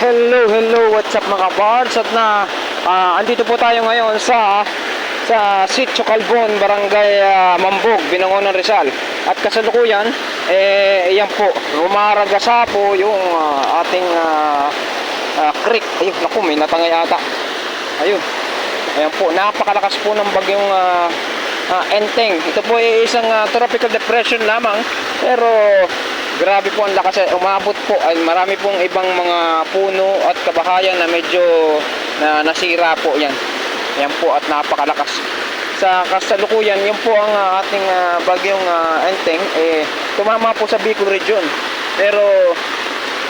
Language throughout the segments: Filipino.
Hello, hello, what's up mga bards? At na, ah, andito po tayo ngayon sa sa Sitio Calbon, Barangay ah, Mambog, Binangonan Rizal. At kasalukuyan, eh, yan po, rumaragasa po yung ah, ating ah, ah, creek. Ayun, naku, may natangay ata. Ayun, ayan po, napakalakas po ng bagyong ah, ah, Enteng. Ito po ay isang ah, tropical depression lamang, pero Grabe po ang lakas. eh. Umabot po. Ay, marami pong ibang mga puno at kabahayan na medyo na nasira po yan. Yan po at napakalakas. Sa kasalukuyan, yun po ang ah, ating ah, bagyong ah, Enteng. Eh, tumama po sa Bicol region. Pero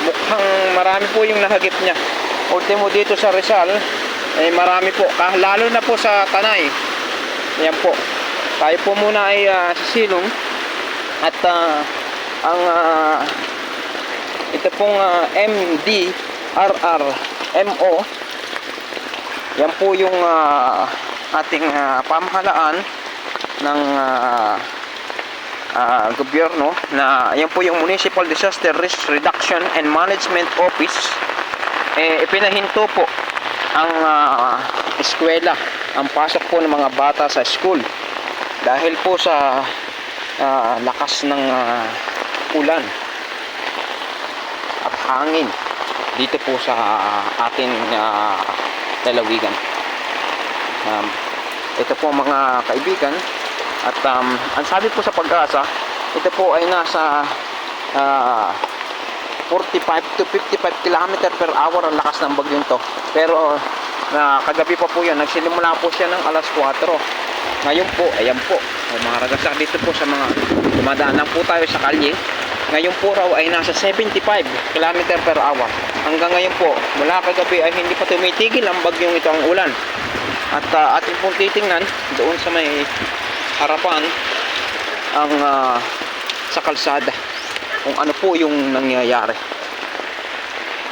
mukhang marami po yung nahagip niya. Ultimo dito sa Rizal, eh, marami po. Lalo na po sa Tanay. Yan po. Tayo po muna ay ah, sisilong at ah, ang ah, ito pong ah, MDRR MO yan po yung ah, ating ah, pamahalaan ng ah, ah, gobyerno na yan po yung Municipal Disaster Risk Reduction and Management Office. Eh, ipinahinto po ang ah, eskwela ang pasok po ng mga bata sa school. Dahil po sa ah, lakas ng ah, ulan at hangin dito po sa ating ah, lalawigan. Um, ito po mga kaibigan at um, ang sabi po sa pag-asa ito po ay nasa ah, 45 to 55 km per hour ang lakas ng bagyong to. Pero na kagabi pa po yan nagsilimula po siya ng alas 4 ngayon po ayan po may mga ragasa dito po sa mga dumadaan po tayo sa kalye ngayon po raw ay nasa 75 km per hour. Hanggang ngayon po mula kagabi ay hindi pa tumitigil ang bagyong ito ang ulan. At ah, ating pong titingnan doon sa may harapan ang ah, sa kalsada kung ano po yung nangyayari.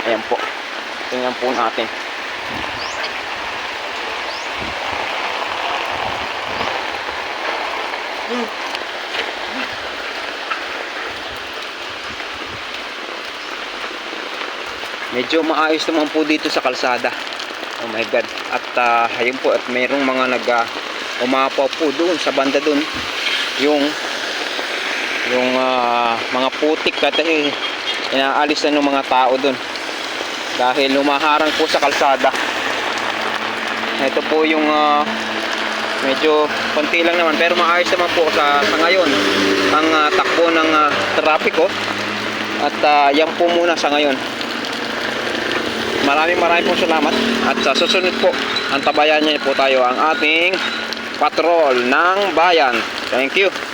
Ayan po. Tingnan po natin medyo maayos naman po dito sa kalsada. Oh my god. At ah, ayun po at mayroong mga nag uh, umapaw po doon sa banda doon. Yung yung ah, mga putik at eh, inaalis na ng mga tao doon. Dahil lumaharang po sa kalsada. Ito po yung ah, medyo konti lang naman. Pero maayos naman po sa, sa ngayon ang ah, takbo ng ah, trapiko at ah, yan po muna sa ngayon maraming maraming po salamat. At sa susunod po ang tabayan niya po tayo ang ating patrol ng bayan. Thank you